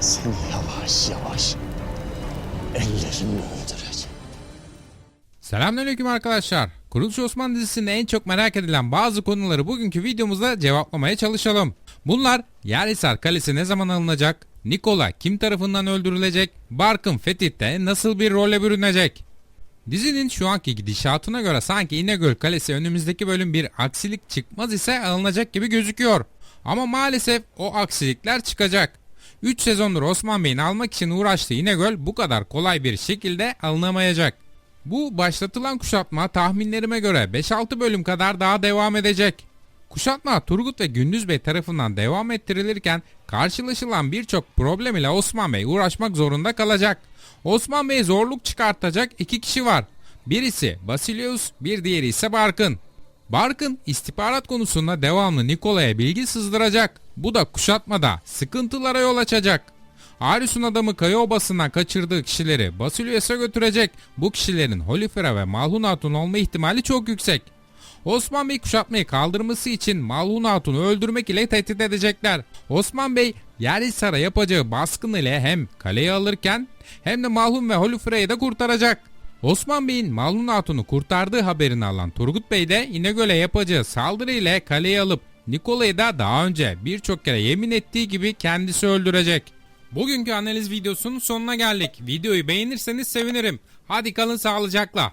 Seni yavaş yavaş ellerimle öldüreceğim. Selamünaleyküm arkadaşlar. Kuruluş Osman dizisinde en çok merak edilen bazı konuları bugünkü videomuzda cevaplamaya çalışalım. Bunlar Yerhisar Kalesi ne zaman alınacak? Nikola kim tarafından öldürülecek? Barkın Fetih'te nasıl bir role bürünecek? Dizinin şu anki gidişatına göre sanki İnegöl Kalesi önümüzdeki bölüm bir aksilik çıkmaz ise alınacak gibi gözüküyor. Ama maalesef o aksilikler çıkacak. 3 sezondur Osman Bey'in almak için uğraştığı İnegöl bu kadar kolay bir şekilde alınamayacak. Bu başlatılan kuşatma tahminlerime göre 5-6 bölüm kadar daha devam edecek. Kuşatma Turgut ve Gündüz Bey tarafından devam ettirilirken karşılaşılan birçok problem ile Osman Bey uğraşmak zorunda kalacak. Osman Bey zorluk çıkartacak iki kişi var. Birisi Basilius, bir diğeri ise Barkın. Barkın istihbarat konusunda devamlı Nikola'ya bilgi sızdıracak. Bu da kuşatmada sıkıntılara yol açacak. Arius'un adamı Kaya Obası'ndan kaçırdığı kişileri Basilius'a götürecek. Bu kişilerin Holifera ve Malhun Hatun olma ihtimali çok yüksek. Osman Bey kuşatmayı kaldırması için Malhun Hatun'u öldürmek ile tehdit edecekler. Osman Bey Yerhisar'a yapacağı baskın ile hem kaleyi alırken hem de Malhun ve Holifera'yı da kurtaracak. Osman Bey'in Malhun Hatun'u kurtardığı haberini alan Turgut Bey de İnegöl'e yapacağı saldırı ile kaleyi alıp Nikola'yı da daha önce birçok kere yemin ettiği gibi kendisi öldürecek. Bugünkü analiz videosunun sonuna geldik. Videoyu beğenirseniz sevinirim. Hadi kalın sağlıcakla.